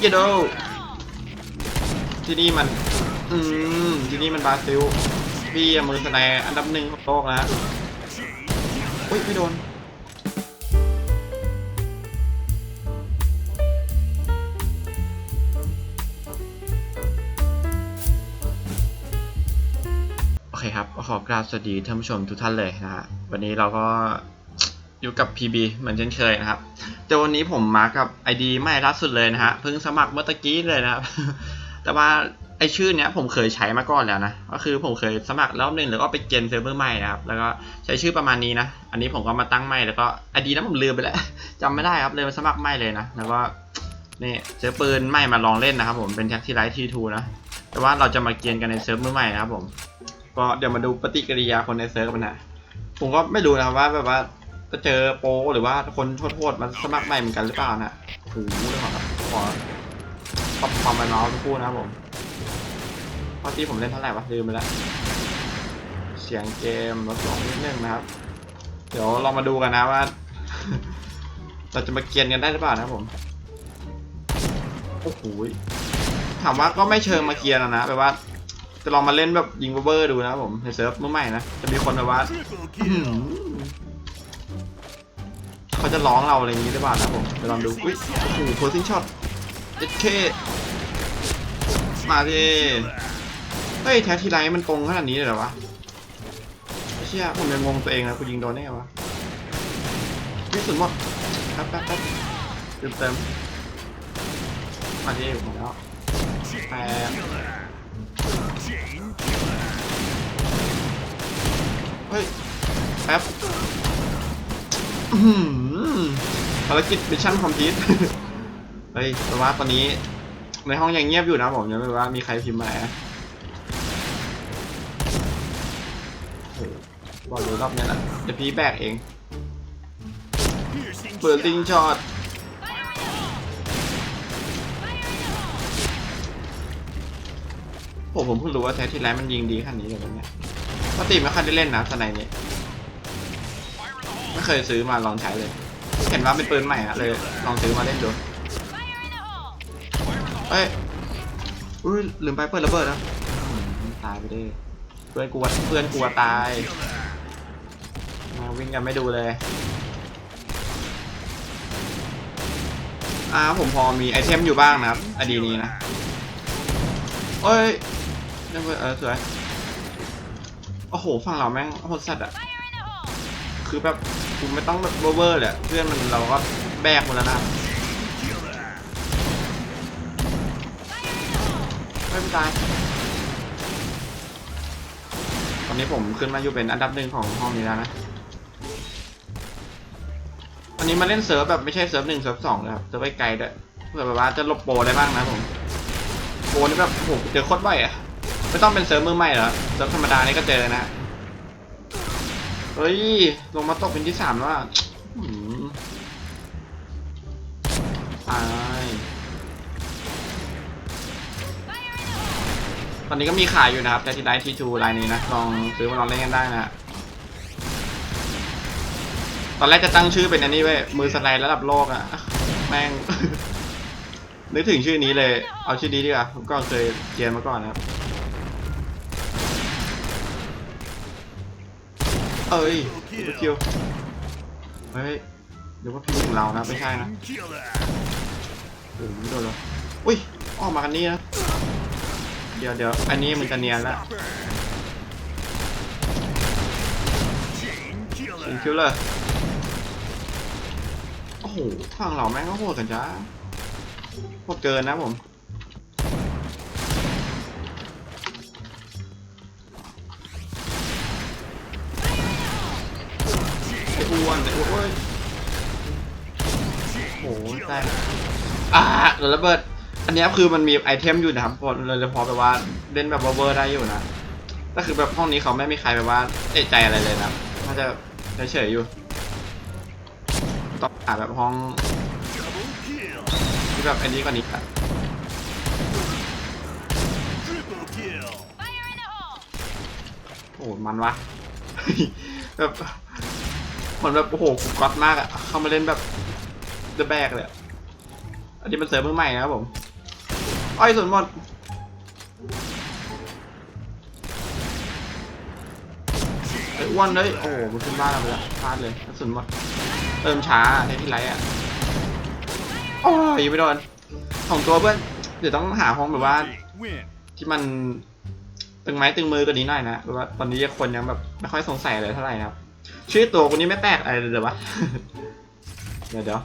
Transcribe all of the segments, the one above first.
เยโดที่นี่มัน อืมที่นี่มันบราซิลพี่มือสไนด์อันดับหนึ่งของโลกนะอุ้ยไม่โดนโอเคครับ ขอกราบสวัสดีท่านผู้ชมทุกท่านเลยนะฮะ วันนี้เราก็ อยู่กับ PB เหมือนเช่นเคยนะครับ แต่วันนี้ผมมากับ ID ใหม่ล่าสุดเลยนะฮะ เพิ่งสมัครเมื่อตะกี้เลยนะครับ แต่ว่าไอชื่อเนี้ยผมเคยใช้มาก่อนแล้วนะ ก็คือผมเคยสมัครรอบหนึ่งแล้วก็ไปเกณฑ์เซิร์ฟเวอร์ใหม่นะครับ แล้วก็ใช้ชื่อประมาณนี้นะ อันนี้ผมก็มาตั้งใหม่แล้วก็ ID นั้นผมลืมไปแล้วจำไม่ได้ครับเลยมาสมัครใหม่เลยนะ แล้วก็นี่เจอปืนใหม่มาลองเล่นนะครับ ผมเป็นแท็กที่ไลท์ทีทูนะ แต่ว่าเราจะมาเกณฑ์กันในเซิร์ฟเวอร์ใหม่นะครับผม ก็เดี๋ยวมาดูปฏิกิริยาคนในเซิร์ฟกันนะผมก็ไม่รู้นะครับว่าแบบว่า จะเจอโปหรือว่าคนโทษๆมาสมัครใหม่เหมือนกันหรือเปล่านะโอ้โหเรื่องของครับขอปรับความเป็นเมาส์ทุกคู่นะครับผมเพราะที่ผมเล่นเท่าไหร่วะลืมไปแล้ว เสียงเกมลดลงนิดนึงนะครับ เดี๋ยวลองมาดูกันนะว่า เราจะมาเกียนกันได้หรือเปล่านะครับผมโอ้โหถามว่าก็ไม่เชิงมาเกียนนะนะแปลว่าจะลองมาเล่นแบบยิงเบอร์ดูนะครับผมในเซิร์ฟเมื่อใหม่นะจะมีคนแบบว่า เขาจะร้องเราอะไรอย่างนี้หรือเปล่านะผมไปลองดูอุ้ยโอ้โหโพสติ้งช็อตเอเคมาดิเฮ้ยแท้ทีไรมันตรงขนาดนี้เลยเหรอวะไอ้เชี่ยผมยังงงตัวเองนะกูยิงโดนได้ไงวะวิสุดหมดแป๊บแป๊บแป๊บเติมเติมมาดิผมแล้วแป๊บเฮ้ยแป๊บอื้อหือ ภารกิจมิชชั่นคอมพลีทเฮ้ยแต่ว่าตอนนี้ ในห้องยังเงียบอยู่นะผมยังไม่รู้ว่ามีใครพิมพ์มาบอกเลยรอบนี้ยแหละเดี๋ยวพี่แบกเองเปิดลิงช็อตโอ้ผมเพิ่งรู้ว่าแท้ที่แรกมันยิงดีขนาดนี้เลยวันเนี้ยปกติไม่ค่อยได้เล่นนะสไนนี้ไม่เคยซื้อมาลองใช้เลย เห็นว่าเป็นปืนใหม่อะเลยลองซื้อมาเล่นดูเอ้ยอุ้ยลืมไปเปิดระเบิดแล้วอืมตายไปดิเพื่อนกลัวเพื่อนกลัวตายมาวิ่งกันไม่ดูเลยอ่าผมพอมีไอเทมอยู่บ้างนะครับอดีนี้นะเอ้ยเบิดเออสวยโอ้โหฝั่งเราแม่งโหดสัตว์อะ คือแบบกูไม่ต้องแบบเวอร์ๆเลยเพื่อนมันเราก็แบกหมดแล้วนะไม่เป็นตายตอนนี้ผมขึ้นมาอยู่เป็นอันดับหนึ่งของห้องนี้แล้วนะวันนี้มาเล่นเซิร์ฟแบบไม่ใช่เซิร์ฟหนึ่งเซิร์ฟสองเลยครับเซิร์ฟไกลด้วยเพื่อแบบว่าจะลบโปรได้บ้างนะผมโปรนี่แบบโอ้โหเจอโคตรบ่อยอะไม่ต้องเป็นเซิร์ฟมือใหม่หรอเซิร์ฟธรรมดานี่ก็เจอนะ เฮ้ย ลงมาตกเป็นที่สามแล้วอะอืมตาย ตอนนี้ก็มีขายอยู่นะครับแต่ที่ไลท์ทีทูไลายนี้นะ ลองซื้อมาลองเล่นกันได้นะ ตอนแรกจะตั้งชื่อเป็นอันนี้เว้ย มือสไลด์ระดับโลกอะ แม่ง นึกถึงชื่อนี้เลย เอาชื่อนี้ดีกว่า ผมก็เคยเกียนมาก่อนนะครับ เอ้ยดูคิวเฮ้ยเดี๋ยวว่าพี่ถึงเรานะไม่ใช่นะโอ้โหไม่โดนเลยอุ้ยออกมากันนี่นะเดี๋ยวเดี๋ยวอันนี้มันจะเนียนล้วชิงคิวเลยโอ้โหฝั่งเราแม่งก็โหดกันจ้าโหดเกินนะผม อ้อ้วนไอ้อ้วนเว้ยโอ้โหแตกอ่าเดี๋ยวระเบิด อันเนี้ยคือมันมีไอเทมอยู่นะครับพอเลยเลยพอแบบว่าเล่นแบบเวอร์ๆได้อยู่นะก็คือแบบห้องนี้เขาไม่มีใครแบบว่าเอะใจอะไรเลยนะน่าจะเฉยๆอยู่ต้องหาแบบห้องที่แบบอันนี้กว่านี้อะโอ้โหมันวะแบบ เหมือนแบบโอ้โหกูก๊อตมากอะเข้ามาเล่นแบบเดอะแบกเลยอันนี้เป็นเซิร์ฟมือใหม่นะครับผมอ้อยส่วนหมดไอ้อ้วนเลยโอ้โหมันขึ้นบ้านเราไปล้วพลาดเลยกระสุนหมดเติมช้าในที่ไรอะโอ้ยยังไม่โดนของตัวเพื่อนเดี๋ยวต้องหาห้องแบบว่า ที่มันตึงไม้ตึงมือกว่านี้หน่อยนะแบบว่าตอนนี้คนยังแบบไม่ค่อยสงสัยอะไรเท่าไหร่นะครับ ชื่อตัวคนนี้ไม่แปลกอะไรเลยเดี๋ยววะ เดี๋ยวเดี๋ยว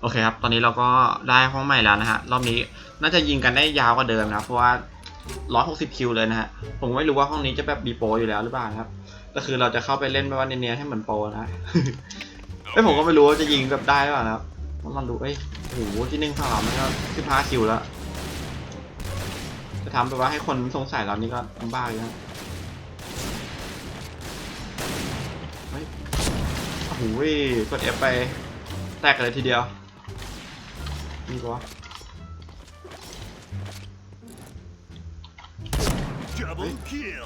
โอเคครับ ตอนนี้เราก็ได้ห้องใหม่แล้วนะฮะ รอบนี้น่าจะยิงกันได้ยาวกว่าเดิมนะ เพราะว่า160คิวเลยนะฮะ ผมไม่รู้ว่าห้องนี้จะแบบมีโปรอยู่แล้วหรือเปล่านะครับ ก็คือเราจะเข้าไปเล่นแบบว่าเนียนๆให้เหมือนโปรนะเอ้ยผมก็ไม่รู้ว่าจะยิงแบบได้หรือเปล่านะครับต้องดูเอ้ยโอ้โหที่หนึ่งฝั่งเรามันก็สิบห้าคิวแล้ว จะทำแบบว่าให้คนสงสัยเรานี่ก็ลำบากอยู่นะเฮ้ย โอ้โหกด F ไปแตกเลยทีเดียวนี่ก็ Double kill.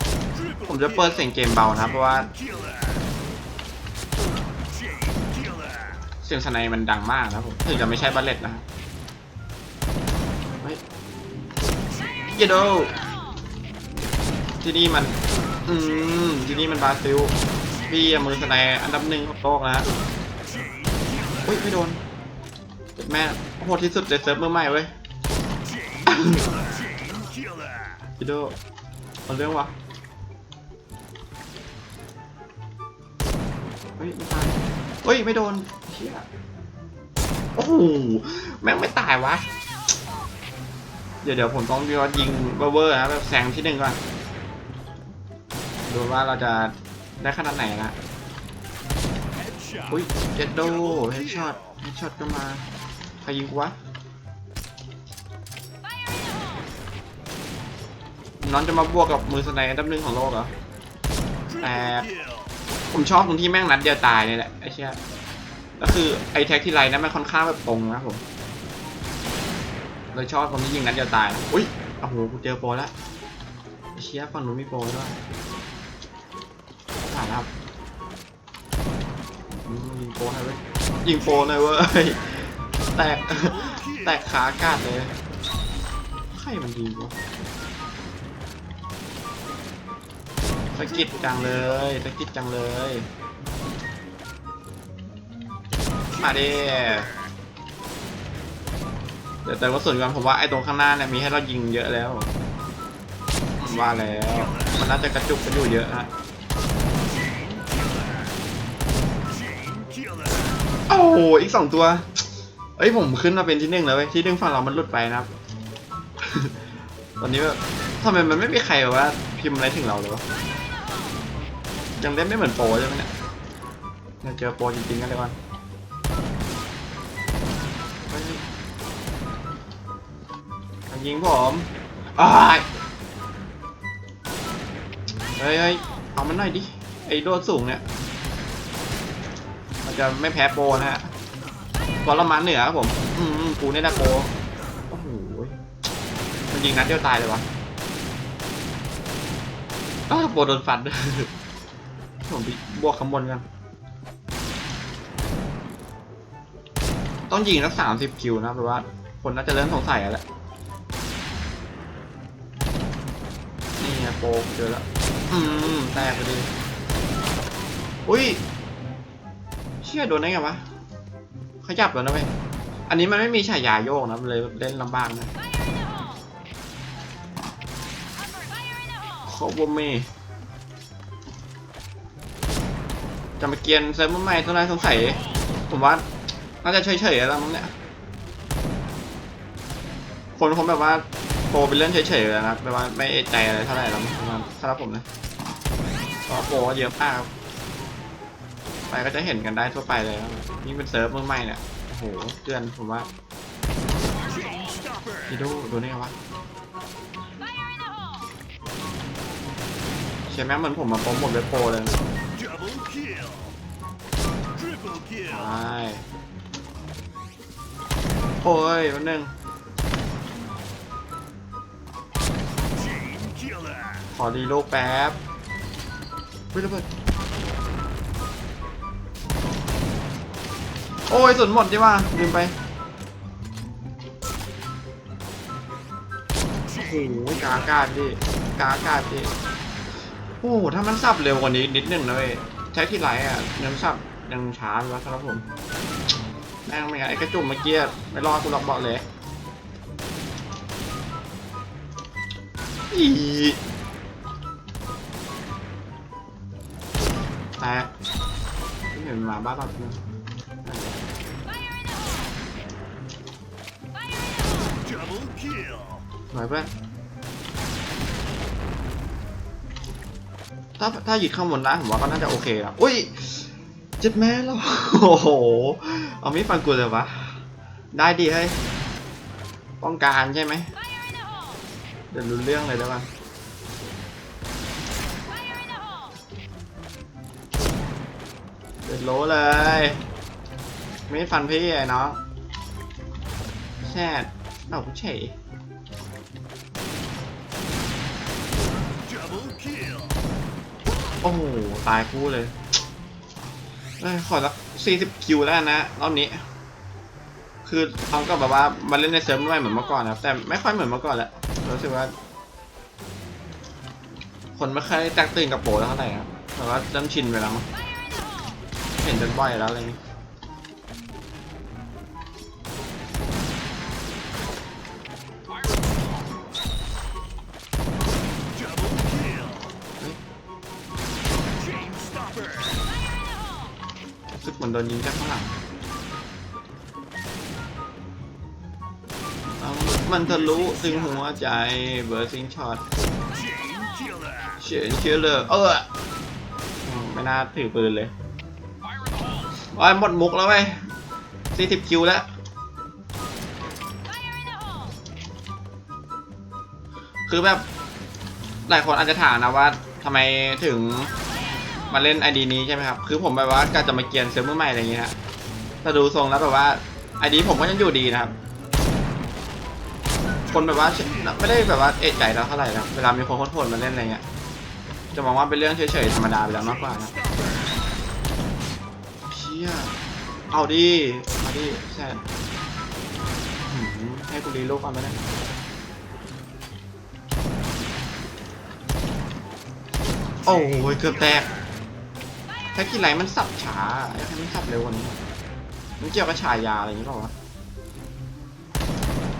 ผมจะเปิดเสียงเกมเบานะเพราะว่า เสียงสไนมันดังมากนะผมถึงจะไม่ใช่บัลเลตนะเฮ้ยเยโดที่นี่มัน อืมที่นี่มันบาซิล พี่ะมือสไนอันดับหนึ่งของโลกนะอุ้ยไม่โดนเจ็บแม่โหดที่สุดในเซิร์ฟเมื่อใหม่เว้ย killer. Chain killer. เยโดเอาเรื่องวะเฮ้ยไม่ตายเฮ้ยไม่โดนเชี่ยโอ้โหแม่งไม่ตายวะเดี๋ยวเดี๋ยวผมต้องยอดยิงเวอร์นะแบบแซงที่หนึ่งก่อนดูว่าเราจะ ได้ขนาดไหนนะอุ้ยเจ็ดโดเฮดช็อตเฮดช็อตก็มาใครยิงวะน้องจะมาบวกกับมือสไนด์อันดับหนึ่งของโลกเหรอ Triple kill. ผมชอบตรงที่แม่งนัดเดียวตายนี่แหละไอ้เชี่ยก็คือไอ้แท็กที่ไรนั้นมันค่อนข้างแบบตรงนะผมเลยชอบตรงที่ยิงนัดเดียวตายนะอุ้ยโอ้โหกูเจอโปรแล้วไอ้เชี่ยฝั่งนู้นมีโปรด้วย ยิงโปรหน่อยเว้ย แตก แตกขาอากาศเลย ใครมันยิงวะสะกิดจังเลยสะกิดจังเลย มาดิเดี๋ยวแต่ว่าส่วนกันผมว่าไอ้ตรงข้างหน้าเนี่ยมีให้เรายิงเยอะแล้วว่าแล้ว มันน่าจะกระจุกกันอยู่เยอะนะ อ้โหอีกสองตัว เอ้ยผมขึ้นมาเป็นที่หนึ่งแล้วเว้ยที่หนึ่งฝั่งเรามันหลุดไปนะครับ ตอนนี้แบบทำไมมันไม่มีใครแบบว่าพิมพ์อะไรถึงเราเลยวะยังเล่นไม่เหมือนโปรใช่ไหมเนี่ยเราเจอโปรจริงๆกันเลยวันเฮ้ยมายิงผมอ้ายเฮ้ยเอามันหน่อยดิ ไอ้โดดสูงเนี่ย จะไม่แพ้โปนะฮะตัวละมันเหนือครับผม อืมกูเนี่ยนะโปรโอ้โหมันยิงนัดเดียวตายเลยวะอ้าวโปโดนฟันผมบวกขางบนกัน ต้องยิงสักสามสิบคิวนะแปลว่า คนน่าจะเริ่มสงสัยแล้วแหละนี่ไงโปเจอแล้ว อืมแตกไปเลยอุ้ย ชี่ยโดนได้ไงวะขยับแล้วนะเว้ยอันนี้มันไม่มีฉายาโยกนะมันเลยเล่นลำบากนะโคบเมจะมาเกียนเซิร์ฟเวอร์ใหม่ตัวไหนสงสัยผมว่าน่าจะเฉยๆแล้วมั้งเนี่ยคนคงแบบว่าโปรเป็นเรื่องเฉยๆแล้วนะแบบว่าไม่เอใจอะไรเท่าไหร่แล้วมั้งสำหรับผมนะเพราะโปรเยอะมากครับ ไปก็จะเห็นกันได้ทั่วไปเลยนี่เป็นเซิร์ฟเมื่อใหม่เนี่ยโอ้โหเตือนผมว่าพี่ดูดูได้ไงวะเชียร์แม่งเหมือนผมมาโปรโมทเว็บโปรเลยใช่โอ้ยวันหนึ่งขอรีโลกแป๊บเฮ้ยระเบิด โอ้ยสุดหมดดิว่าลืมไปโอ้โหกาอากาศดิกาอากาศดิโอ้โหถ้ามันสับเร็วกว่านี้นิดนึงนะเลยใช้ที่ไรอะยังสับยังช้าไปวะครับผมแม่งไม่ไงนไอ้กระจุ่มเมื่อกี้ไม่รอดกูหรอกบอกเลยอีแต่ไม่เห็นมาบ้าบ้าเพื่อน Double kill. สวยเพื่อนถ้าถ้าหยิดข้างบนได้ผมว่าก็น่าจะโอเคนะอุ้ยเจ็ดแม่แล้วโอ้โห เอาไม่ฟังกูเลยวะ ได้ดีเฮ้ย ป้องกันใช่ไหม เดี๋ยวรู้เรื่องเลยได้ปะเด็ดโลเลย ไม่ฟันพี่ไอ้น้องแช่ เอาเฉย Double kill. โอ้โห ตายคู่เลยเอ้ยขอสักสี่สิบคิวแล้วกันนะ รอบนี้ คือเขาก็แบบว่ามาเล่นในเซิร์ฟไม่เหมือนเมื่อก่อนนะครับ แต่ไม่ค่อยเหมือนเมื่อก่อนแล้วรู้สึกว่า คนไม่ค่อยแตกตื่นกับโปรแล้วเท่าไหร่ครับแต่ว่าเริ่มชินไปแล้วมั้งเห็นจนบ่อยแล้วอะไรอ นโดนยิงจากข้างหลังมันทะลุถึงหัวใจเบอร์ซิงช็อตเฉียนเชื่อเลยเออไม่น่าถือปืนเลยโอ้ยหมดมุกแล้วเว้ยสี่สิบคิวแล้ว คือแบบ หลายคนอาจจะถามนะว่าทำไมถึง มาเล่นไอดีนี้ใช่ไหมครับ คือผมแบบว่าก็จะมาเกียนเซิร์ฟเวอร์ใหม่อะไรอย่างเงี้ยฮะแต่ดูทรงแล้วแบบว่าไอดีผมก็ยังอยู่ดีนะครับ คนแบบว่าไม่ได้แบบว่าเอะใจเราเท่าไหร่นะเวลามีคนโคตรมาเล่นอะไรเงี้ย จะมองว่าเป็นเรื่องเฉยๆธรรมดาไปแล้วมากกว่านะเพี้ยเอาดิเอาดิแซ่ให้กูรีโลกก่อนไปได้โอ้ยเกือบแตก ถ้ากี่ไรมันสับช้าอยากให้มันสับเร็วกว่านี้มันเกี่ยวกับฉายาอะไรอย่างนี้เปล่าวะ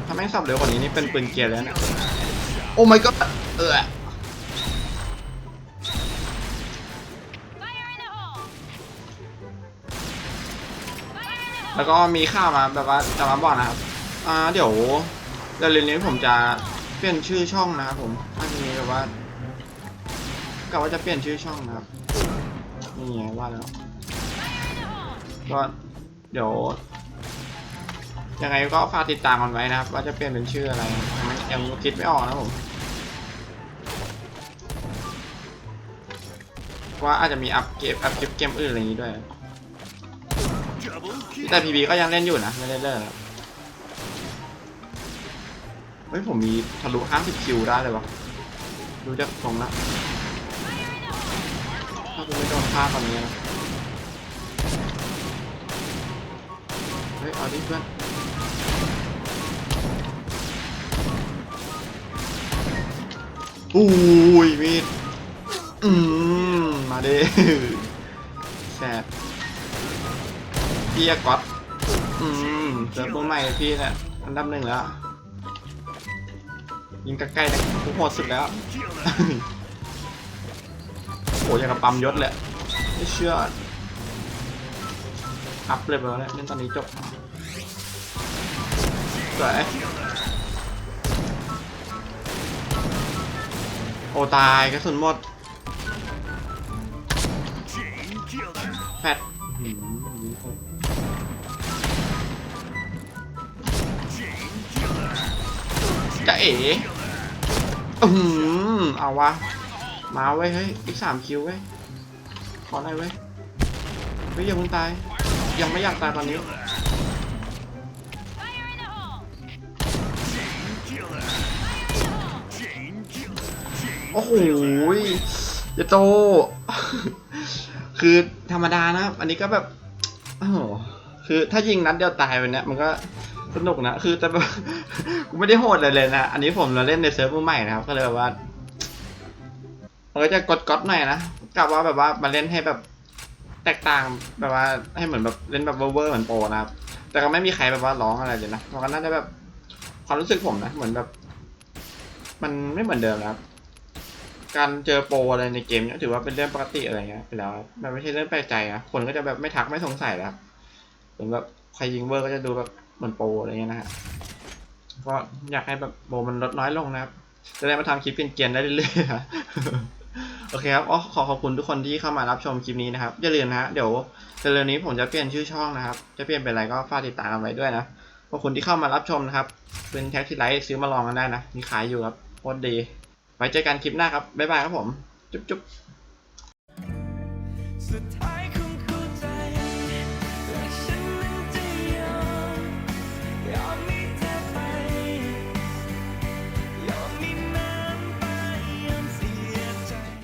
ถ้าแม่งสับเร็วกว่านี้นี่เป็นปืนเกียร์แล้วเนี่ยโอ้ my god เออแล้วก็มีข่าวมาแบบว่าจะมาบอกนะครับ อ่าเดี๋ยวเร็วๆนี้ผมจะเปลี่ยนชื่อช่องนะครับผมอันนี้แบบว่ากะว่าจะเปลี่ยนชื่อช่องนะครับ นี่ไงว่าแล้วก็เดี๋ยวยังไงก็ฝากติดตามกันไว้นะครับ ว่าจะเปลี่ยนเป็นชื่ออะไรยังคิดไม่ออกนะผมว่าอาจจะมีอัพเกมอัพคลิปเกมอื่นอะไรอย่างนี้ด้วย แต่พีบีก็ยังเล่นอยู่นะ ไม่ได้เลิกเฮ้ยผมมีทะลุ50คิวได้เลยวะดูจากตรงละถ้า กูไม่โดนฆ่าตอนนี้นะ เฮ้ย เอาดิเพื่อนอุ้ยมีดอืมมาเด้แซดพี่อะก๊อตอืมเจอตัวใหม่พี่เนี่ยอันดับหนึ่งแล้ว ยิงใกล้ๆนะกูโหดสุดแล้ว โอ้ยอย่างกับปั๊มยศเลยไม่เชื่อ อัพเลยไปแล้วเนี่ยเล่นตอนนี้จบสวยโอ้ตายกระสุนหมดแฟดจะเอ๋อืมเอาวะ มาไว้เฮ้ยอีกสามคิวเว้ขอหน่อยเว้ยเฮ้ยอย่าเพิ่งตาย ยังไม่อยากตายตอนนี้โอ้โหยอย่าโต คือธรรมดานะ อันนี้ก็แบบโอ้โหคือถ้ายิงนัดเดียวตายไปเนี้ยมันก็สนุกนะ คือแต่กูไม่ได้โหดเลยเลยนะ อันนี้ผมเราเล่นในเซิร์ฟมือใหม่นะครับ ก็เลยแบบว่า มันก็จะกดก๊อตหน่อยนะกลับว่าแบบว่ามาเล่นให้แบบแตกต่างแบบว่าให้เหมือนแบบเล่นแบบเวอร์เหมือนโปรนะครับ แต่ก็ไม่มีใครแบบว่าร้องอะไรเลยนะมันก็น่าจะแบบความรู้สึกผมนะ เหมือนแบบ มันไม่เหมือนเดิมแล้วครับ การเจอโปรอะไรในเกมเนี้ยถือว่าเป็นเรื่องปกติอะไรเงี้ยไปแล้วครับมันไม่ใช่เรื่องแปลกใจนะคนก็จะแบบไม่ทักไม่สงสัยแล้วเหมือนแบบใครยิงเวอร์ก็จะดูแบบเหมือนโปรอะไรเงี้ยนะฮะก็อยากให้แบบโปรมันลดน้อยลงนะครับจะได้มาทำคลิปเกรียนๆได้เรื่อยๆ โอเคครับอ๋อขอขอบคุณทุกคนที่เข้ามารับชมคลิปนี้นะครับ อย่าลืมนะฮะเดี๋ยวเร็วๆนี้ผมจะเปลี่ยนชื่อช่องนะครับ จะเปลี่ยนเป็นอะไรก็ฝากติดตามกันไว้ด้วยนะขอบคุณที่เข้ามารับชมนะครับ เป็นแท็กที่ไลท์ซื้อมาลองกันได้นะ มีขายอยู่ครับโคตรดี ไว้เจอกันคลิปหน้าครับ บ๊ายบายครับผม จุ๊บจุ๊บ